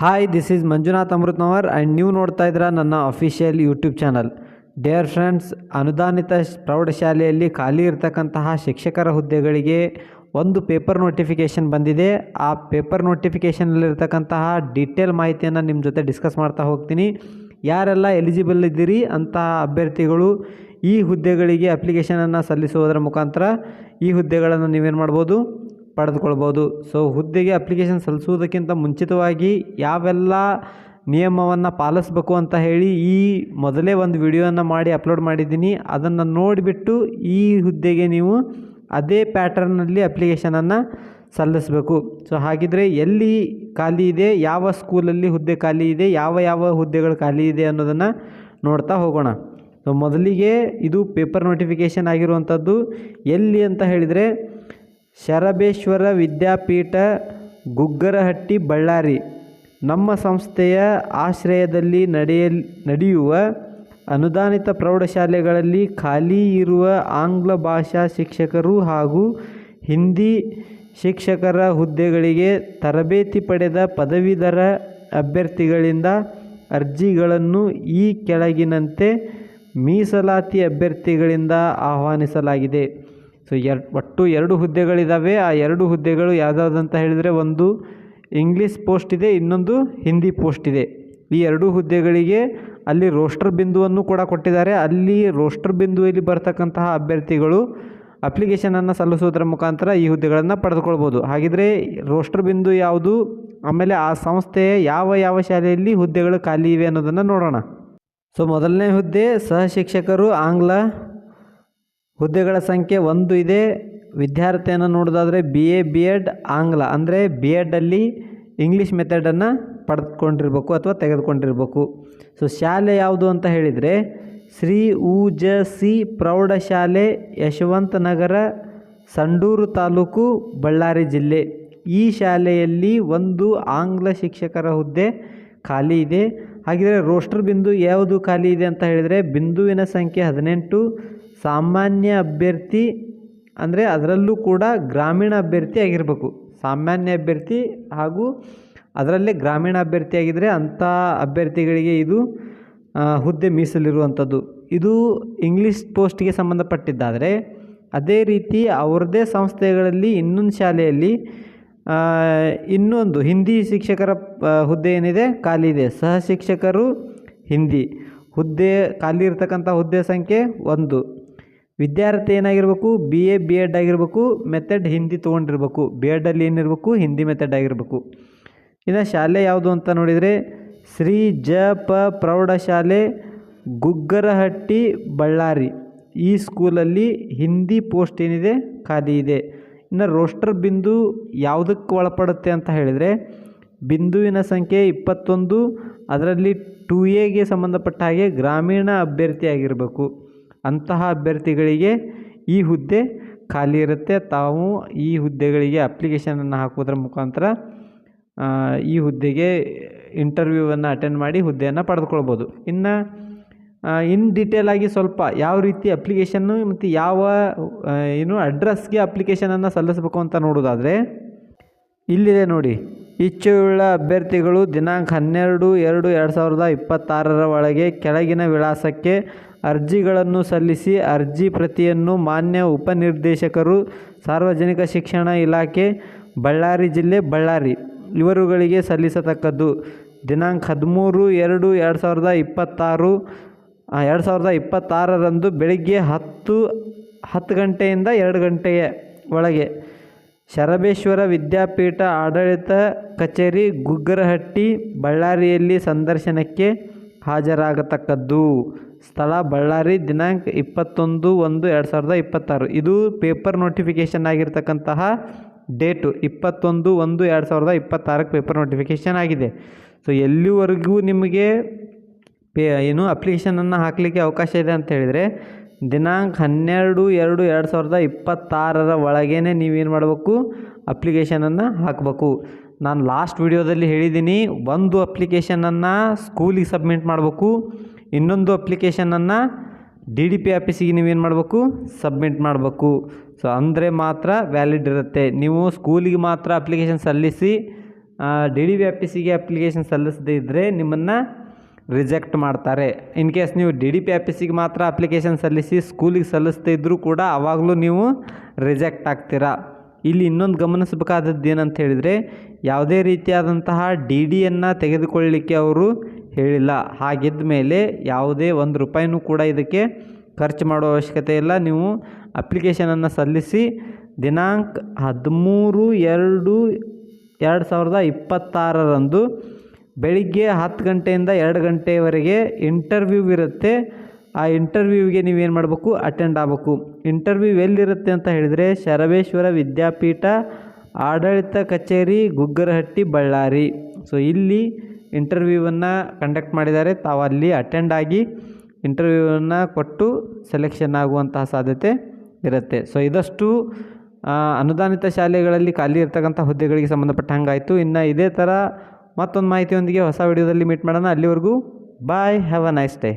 Hi this is Manjunath Amritnavar and ನೀವು ನೋಡ್ತಾ ಇದ್ದೀರಾ ನನ್ನ official YouTube channel dear friends ಅನುದಾನಿತ ಪ್ರೌಢಶಾಲೆಯಲ್ಲಿ ಖಾಲಿ ಇರತಕ್ಕಂತಹ ಶಿಕ್ಷಕರ ಹುದ್ದೆಗಳಿಗೆ ಒಂದು ಪೇಪರ್ ನೋಟಿಫಿಕೇಷನ್ ಬಂದಿದೆ. ಆ ಪೇಪರ್ ನೋಟಿಫಿಕೇಷನಲ್ಲಿರ್ತಕ್ಕಂತಹ ಡೀಟೇಲ್ ಮಾಹಿತಿಯನ್ನು ನಿಮ್ಮ ಜೊತೆ ಡಿಸ್ಕಸ್ ಮಾಡ್ತಾ ಹೋಗ್ತೀನಿ. ಯಾರೆಲ್ಲ ಎಲಿಜಿಬಲ್ ಇದ್ದೀರಿ ಅಂತಹ ಅಭ್ಯರ್ಥಿಗಳು ಈ ಹುದ್ದೆಗಳಿಗೆ ಅಪ್ಲಿಕೇಶನನ್ನು ಸಲ್ಲಿಸುವುದರ ಮುಖಾಂತರ ಈ ಹುದ್ದೆಗಳನ್ನು ನೀವೇನು ಮಾಡ್ಬೋದು ಪಡೆದುಕೊಳ್ಬೋದು ಸೊ ಹುದ್ದೆಗೆ ಅಪ್ಲಿಕೇಶನ್ ಸಲ್ಲಿಸುವುದಕ್ಕಿಂತ ಮುಂಚಿತವಾಗಿ ಯಾವೆಲ್ಲ ನಿಯಮವನ್ನು ಪಾಲಿಸ್ಬೇಕು ಅಂತ ಹೇಳಿ ಈ ಮೊದಲೇ ಒಂದು ವಿಡಿಯೋನ ಮಾಡಿ ಅಪ್ಲೋಡ್ ಮಾಡಿದ್ದೀನಿ. ಅದನ್ನು ನೋಡಿಬಿಟ್ಟು ಈ ಹುದ್ದೆಗೆ ನೀವು ಅದೇ ಪ್ಯಾಟರ್ನಲ್ಲಿ ಅಪ್ಲಿಕೇಶನನ್ನು ಸಲ್ಲಿಸಬೇಕು. ಸೊ ಹಾಗಿದ್ರೆ ಎಲ್ಲಿ ಖಾಲಿ ಇದೆ, ಯಾವ ಸ್ಕೂಲಲ್ಲಿ ಹುದ್ದೆ ಖಾಲಿ ಇದೆ, ಯಾವ ಯಾವ ಹುದ್ದೆಗಳು ಖಾಲಿ ಇದೆ ಅನ್ನೋದನ್ನು ನೋಡ್ತಾ ಹೋಗೋಣ. ಸೊ ಮೊದಲಿಗೆ ಇದು ಪೇಪರ್ ನೋಟಿಫಿಕೇಷನ್ ಆಗಿರುವಂಥದ್ದು ಎಲ್ಲಿ ಅಂತ ಹೇಳಿದರೆ ಶರಬೇಶ್ವರ ವಿದ್ಯಾಪೀಠ, ಗುಗ್ಗರಹಟ್ಟಿ, ಬಳ್ಳಾರಿ. ನಮ್ಮ ಸಂಸ್ಥೆಯ ಆಶ್ರಯದಲ್ಲಿ ನಡೆಯಲ್ ನಡೆಯುವ ಅನುದಾನಿತ ಪ್ರೌಢಶಾಲೆಗಳಲ್ಲಿ ಖಾಲಿ ಇರುವ ಆಂಗ್ಲ ಭಾಷಾ ಶಿಕ್ಷಕರು ಹಾಗೂ ಹಿಂದಿ ಶಿಕ್ಷಕರ ಹುದ್ದೆಗಳಿಗೆ ತರಬೇತಿ ಪಡೆದ ಪದವೀಧರ ಅಭ್ಯರ್ಥಿಗಳಿಂದ ಅರ್ಜಿಗಳನ್ನು ಈ ಕೆಳಗಿನಂತೆ ಮೀಸಲಾತಿ ಅಭ್ಯರ್ಥಿಗಳಿಂದ ಆಹ್ವಾನಿಸಲಾಗಿದೆ. ಸೊ ಎರ್ ಒಟ್ಟು ಎರಡು ಹುದ್ದೆಗಳಿದ್ದಾವೆ ಆ ಎರಡು ಹುದ್ದೆಗಳು ಯಾವುದಾದಂತ ಹೇಳಿದರೆ ಒಂದು ಇಂಗ್ಲೀಷ್ ಪೋಸ್ಟ್ ಇದೆ, ಇನ್ನೊಂದು ಹಿಂದಿ ಪೋಸ್ಟ್ ಇದೆ. ಈ ಎರಡೂ ಹುದ್ದೆಗಳಿಗೆ ಅಲ್ಲಿ ರೋಸ್ಟರ್ ಬಿಂದುವನ್ನು ಕೂಡ ಕೊಟ್ಟಿದ್ದಾರೆ. ಅಲ್ಲಿ ರೋಸ್ಟರ್ ಬಿಂದುವಲ್ಲಿ ಬರ್ತಕ್ಕಂತಹ ಅಭ್ಯರ್ಥಿಗಳು ಅಪ್ಲಿಕೇಶನನ್ನು ಸಲ್ಲಿಸೋದ್ರ ಮುಖಾಂತರ ಈ ಹುದ್ದೆಗಳನ್ನು ಪಡೆದುಕೊಳ್ಬೋದು. ಹಾಗಿದ್ರೆ ರೋಸ್ಟರ್ ಬಿಂದು ಯಾವುದು? ಆಮೇಲೆ ಆ ಸಂಸ್ಥೆಯ ಯಾವ ಯಾವ ಶಾಲೆಯಲ್ಲಿ ಹುದ್ದೆಗಳು ಖಾಲಿ ಇವೆ ಅನ್ನೋದನ್ನು ನೋಡೋಣ. ಸೊ ಮೊದಲನೇ ಹುದ್ದೆ ಸಹ ಶಿಕ್ಷಕರು ಆಂಗ್ಲ ಹುದ್ದೆಗಳ ಸಂಖ್ಯೆ ಒಂದು ಇದೆ. ವಿದ್ಯಾರ್ಥಿಯನ್ನು ನೋಡೋದಾದರೆ ಬಿ ಎ ಬಿ ಎಡ್ ಆಂಗ್ಲ. ಅಂದರೆ ಬಿ ಎಡ್ಡಲ್ಲಿ ಇಂಗ್ಲೀಷ್ ಮೆಥಡನ್ನು ಪಡೆದುಕೊಂಡಿರ್ಬೇಕು ಅಥವಾ ತೆಗೆದುಕೊಂಡಿರ್ಬೇಕು. ಸೊ ಶಾಲೆ ಯಾವುದು ಅಂತ ಹೇಳಿದರೆ ಶ್ರೀ ಉಜ ಸಿ ಪ್ರೌಢಶಾಲೆ ಯಶವಂತ ನಗರ ಸಂಡೂರು ತಾಲೂಕು, ಬಳ್ಳಾರಿ ಜಿಲ್ಲೆ. ಈ ಶಾಲೆಯಲ್ಲಿ ಒಂದು ಆಂಗ್ಲ ಶಿಕ್ಷಕರ ಹುದ್ದೆ ಖಾಲಿ ಇದೆ. ಹಾಗಿದ್ರೆ ರೋಸ್ಟರ್ ಬಿಂದು ಯಾವುದು ಖಾಲಿ ಇದೆ ಅಂತ ಹೇಳಿದರೆ ಬಿಂದುವಿನ ಸಂಖ್ಯೆ ಹದಿನೆಂಟು ಸಾಮಾನ್ಯ ಅಭ್ಯರ್ಥಿ ಅಂದರೆ ಅದರಲ್ಲೂ ಕೂಡ ಗ್ರಾಮೀಣ ಅಭ್ಯರ್ಥಿ ಆಗಿರಬೇಕು. ಸಾಮಾನ್ಯ ಅಭ್ಯರ್ಥಿ ಹಾಗೂ ಅದರಲ್ಲೇ ಗ್ರಾಮೀಣ ಅಭ್ಯರ್ಥಿ ಆಗಿದ್ದರೆ ಅಂಥ ಅಭ್ಯರ್ಥಿಗಳಿಗೆ ಇದು ಹುದ್ದೆ ಮೀಸಲಿರುವಂಥದ್ದು. ಇದು ಇಂಗ್ಲೀಷ್ ಪೋಸ್ಟ್ಗೆ ಸಂಬಂಧಪಟ್ಟಿದ್ದಾದರೆ ಅದೇ ರೀತಿ ಅವ್ರದ್ದೇ ಸಂಸ್ಥೆಗಳಲ್ಲಿ ಇನ್ನೊಂದು ಶಾಲೆಯಲ್ಲಿ ಇನ್ನೊಂದು ಹಿಂದಿ ಶಿಕ್ಷಕರ ಹುದ್ದೆ ಏನಿದೆ? ಖಾಲಿ ಇದೆ. ಸಹ ಶಿಕ್ಷಕರು ಹಿಂದಿ. ಹುದ್ದೆ ಖಾಲಿ ಇರ್ತಕ್ಕಂಥ ಹುದ್ದೆ ಸಂಖ್ಯೆ ಒಂದು. ವಿದ್ಯಾರ್ಥಿ ಏನಾಗಿರ್ಬೇಕು? ಬಿ ಎ ಬಿ ಎಡ್ ಆಗಿರ್ಬೇಕು ಮೆಥಡ್ ಹಿಂದಿ ತೊಗೊಂಡಿರ್ಬೇಕು. ಬಿ ಎಡಲ್ಲಿ ಏನಿರಬೇಕು? ಹಿಂದಿ ಮೆಥಡ್ ಆಗಿರಬೇಕು. ಇನ್ನು ಶಾಲೆ ಯಾವುದು ಅಂತ ನೋಡಿದರೆ, ಶ್ರೀ ಜ ಪ ಪ್ರೌಢಶಾಲೆ, ಗುಗ್ಗರಹಟ್ಟಿ, ಬಳ್ಳಾರಿ. ಈ ಸ್ಕೂಲಲ್ಲಿ ಹಿಂದಿ ಪೋಸ್ಟ್ ಏನಿದೆ? ಖಾಲಿ ಇದೆ. ಇನ್ನು ರೋಸ್ಟರ್ ಬಿಂದು ಯಾವುದಕ್ಕೆ ಒಳಪಡುತ್ತೆ ಅಂತ ಹೇಳಿದರೆ, ಬಿಂದುವಿನ ಸಂಖ್ಯೆ ಇಪ್ಪತ್ತೊಂದು, ಅದರಲ್ಲಿ ಟು ಎಗೆ ಸಂಬಂಧಪಟ್ಟ ಹಾಗೆ ಗ್ರಾಮೀಣ ಅಭ್ಯರ್ಥಿ ಆಗಿರಬೇಕು. ಅಂತಹ ಅಭ್ಯರ್ಥಿಗಳಿಗೆ ಈ ಹುದ್ದೆ ಖಾಲಿ ಇರುತ್ತೆ. ತಾವು ಈ ಹುದ್ದೆಗಳಿಗೆ ಅಪ್ಲಿಕೇಶನನ್ನು ಹಾಕೋದ್ರ ಮುಖಾಂತರ ಈ ಹುದ್ದೆಗೆ ಇಂಟರ್ವ್ಯೂವನ್ನು ಅಟೆಂಡ್ ಮಾಡಿ ಹುದ್ದೆಯನ್ನು ಪಡೆದುಕೊಳ್ಬೋದು. ಇನ್ನು ಇನ್ ಡೀಟೇಲಾಗಿ ಸ್ವಲ್ಪ ಯಾವ ರೀತಿ ಅಪ್ಲಿಕೇಶನ್ನು ಮತ್ತು ಯಾವ ಏನು ಅಡ್ರೆಸ್ಗೆ ಅಪ್ಲಿಕೇಶನನ್ನು ಸಲ್ಲಿಸಬೇಕು ಅಂತ ನೋಡೋದಾದರೆ ಇಲ್ಲಿದೆ ನೋಡಿ. ಇಚ್ಛೆಯುಳ್ಳ ಅಭ್ಯರ್ಥಿಗಳು ದಿನಾಂಕ ಹನ್ನೆರಡು ಎರಡು ಎರಡು ಸಾವಿರದ ಇಪ್ಪತ್ತಾರರ ಒಳಗೆ ಕೆಳಗಿನ ವಿಳಾಸಕ್ಕೆ ಅರ್ಜಿಗಳನ್ನು ಸಲ್ಲಿಸಿ ಅರ್ಜಿ ಪ್ರತಿಯನ್ನು ಮಾನ್ಯ ಉಪನಿರ್ದೇಶಕರು, ಸಾರ್ವಜನಿಕ ಶಿಕ್ಷಣ ಇಲಾಖೆ, ಬಳ್ಳಾರಿ ಜಿಲ್ಲೆ ಬಳ್ಳಾರಿ ಇವರುಗಳಿಗೆ ಸಲ್ಲಿಸತಕ್ಕದ್ದು. ದಿನಾಂಕ ಹದಿಮೂರು ಎರಡು ಎರಡು ಸಾವಿರದ ಇಪ್ಪತ್ತಾರು ಎರಡು ಸಾವಿರದ ಇಪ್ಪತ್ತಾರರಂದು ಬೆಳಿಗ್ಗೆ ಹತ್ತು ಹತ್ತು ಗಂಟೆಯಿಂದ ಎರಡು ಗಂಟೆಯ ಒಳಗೆ ಶರಬೇಶ್ವರ ವಿದ್ಯಾಪೀಠ ಆಡಳಿತ ಕಚೇರಿ ಗುಗ್ಗರಹಟ್ಟಿ ಬಳ್ಳಾರಿಯಲ್ಲಿ ಸಂದರ್ಶನಕ್ಕೆ ಹಾಜರಾಗತಕ್ಕದ್ದು. ಸ್ಥಳ ಬಳ್ಳಾರಿ, ದಿನಾಂಕ ಇಪ್ಪತ್ತೊಂದು ಒಂದು ಎರಡು ಸಾವಿರದ ಇಪ್ಪತ್ತಾರು. ಇದು ಪೇಪರ್ ನೋಟಿಫಿಕೇಷನ್ ಆಗಿರ್ತಕ್ಕಂತಹ ಡೇಟು. ಇಪ್ಪತ್ತೊಂದು ಒಂದು ಎರಡು ಸಾವಿರದ ಇಪ್ಪತ್ತಾರಕ್ಕೆ ಪೇಪರ್ ನೋಟಿಫಿಕೇಷನ್ ಆಗಿದೆ. ಸೊ ಎಲ್ಲಿವರೆಗೂ ನಿಮಗೆ ಪೇ ಏನು ಅಪ್ಲಿಕೇಶನನ್ನು ಹಾಕಲಿಕ್ಕೆ ಅವಕಾಶ ಇದೆ ಅಂತ ಹೇಳಿದರೆ ದಿನಾಂಕ ಹನ್ನೆರಡು ಎರಡು ಎರಡು ಸಾವಿರದ ಇಪ್ಪತ್ತಾರರ ಒಳಗೇ ನೀವೇನು ಮಾಡಬೇಕು? ಅಪ್ಲಿಕೇಶನನ್ನು ಹಾಕಬೇಕು. ನಾನು ಲಾಸ್ಟ್ ವಿಡಿಯೋದಲ್ಲಿ ಹೇಳಿದ್ದೀನಿ ಒಂದು ಅಪ್ಲಿಕೇಶನನ್ನು ಸ್ಕೂಲಿಗೆ ಸಬ್ಮಿಟ್ ಮಾಡಬೇಕು. ಇನ್ನೊಂದು ಅಪ್ಲಿಕೇಶನನ್ನು ಡಿ ಡಿ ಪಿ ಆಫೀಸಿಗೆ ನೀವೇನು ಮಾಡಬೇಕು? ಸಬ್ಮಿಟ್ ಮಾಡಬೇಕು. ಸೊ ಅಂದರೆ ಮಾತ್ರ ವ್ಯಾಲಿಡ್ ಇರುತ್ತೆ. ನೀವು ಸ್ಕೂಲಿಗೆ ಮಾತ್ರ ಅಪ್ಲಿಕೇಶನ್ ಸಲ್ಲಿಸಿ ಡಿ ಡಿ ಪಿ ಆಫೀಸಿಗೆ ಅಪ್ಲಿಕೇಶನ್ ಸಲ್ಲಿಸದೇ ಇದ್ದರೆ ನಿಮ್ಮನ್ನು ರಿಜೆಕ್ಟ್ ಮಾಡ್ತಾರೆ. ಇನ್ ಕೇಸ್ ನೀವು ಡಿ ಡಿ ಪಿ ಆಫೀಸಿಗೆ ಮಾತ್ರ ಅಪ್ಲಿಕೇಶನ್ ಸಲ್ಲಿಸಿ ಸ್ಕೂಲಿಗೆ ಸಲ್ಲಿಸ್ತಾ ಇದ್ದರೂ ಕೂಡ ಆವಾಗಲೂ ನೀವು ರಿಜೆಕ್ಟ್ ಆಗ್ತೀರಾ. ಇಲ್ಲಿ ಇನ್ನೊಂದು ಗಮನಿಸಬೇಕಾದದ್ದು ಏನಂತ ಹೇಳಿದರೆ, ಯಾವುದೇ ರೀತಿಯಾದಂತಹ ಡಿ ಡಿಯನ್ನು ತೆಗೆದುಕೊಳ್ಳಲಿಕ್ಕೆ ಅವರು ಹೇಳಿಲ್ಲ. ಹಾಗಿದ್ದ ಮೇಲೆ ಯಾವುದೇ ಒಂದು ರೂಪಾಯಿನೂ ಕೂಡ ಇದಕ್ಕೆ ಖರ್ಚು ಮಾಡೋ ಅವಶ್ಯಕತೆ ಇಲ್ಲ. ನೀವು ಅಪ್ಲಿಕೇಶನನ್ನು ಸಲ್ಲಿಸಿ ದಿನಾಂಕ ಹದಿಮೂರು ಎರಡು ಎರಡು ಸಾವಿರದ ಇಪ್ಪತ್ತಾರರಂದು ಬೆಳಿಗ್ಗೆ ಹತ್ತು ಗಂಟೆಯಿಂದ ಎರಡು ಗಂಟೆವರೆಗೆ ಇಂಟರ್ವ್ಯೂ ಇರುತ್ತೆ. ಆ ಇಂಟರ್ವ್ಯೂವಿಗೆ ನೀವೇನು ಮಾಡಬೇಕು? ಅಟೆಂಡ್ ಆಗಬೇಕು. ಇಂಟರ್ವ್ಯೂ ಎಲ್ಲಿರುತ್ತೆ ಅಂತ ಹೇಳಿದರೆ ಶರವೇಶ್ವರ ವಿದ್ಯಾಪೀಠ, ಆಡಳಿತ ಕಚೇರಿ, ಗುಗ್ಗರಹಟ್ಟಿ, ಬಳ್ಳಾರಿ. ಸೊ ಇಲ್ಲಿ ಇಂಟರ್ವ್ಯೂವನ್ನು ಕಂಡಕ್ಟ್ ಮಾಡಿದ್ದಾರೆ. ತಾವು ಅಲ್ಲಿ ಅಟೆಂಡ್ ಆಗಿ ಇಂಟರ್ವ್ಯೂವನ್ನು ಕೊಟ್ಟು ಸೆಲೆಕ್ಷನ್ ಆಗುವಂತಹ ಸಾಧ್ಯತೆ ಇರುತ್ತೆ. ಸೊ ಇದಷ್ಟು ಅನುದಾನಿತ ಶಾಲೆಗಳಲ್ಲಿ ಖಾಲಿ ಇರ್ತಕ್ಕಂಥ ಹುದ್ದೆಗಳಿಗೆ ಸಂಬಂಧಪಟ್ಟ ಹಂಗಾಯಿತು ಇನ್ನು ಇದೇ ಥರ ಮತ್ತೊಂದು ಮಾಹಿತಿಯೊಂದಿಗೆ ಹೊಸ ವಿಡಿಯೋದಲ್ಲಿ ಮೀಟ್ ಮಾಡೋಣ. ಅಲ್ಲಿವರೆಗೂ bye have a nice day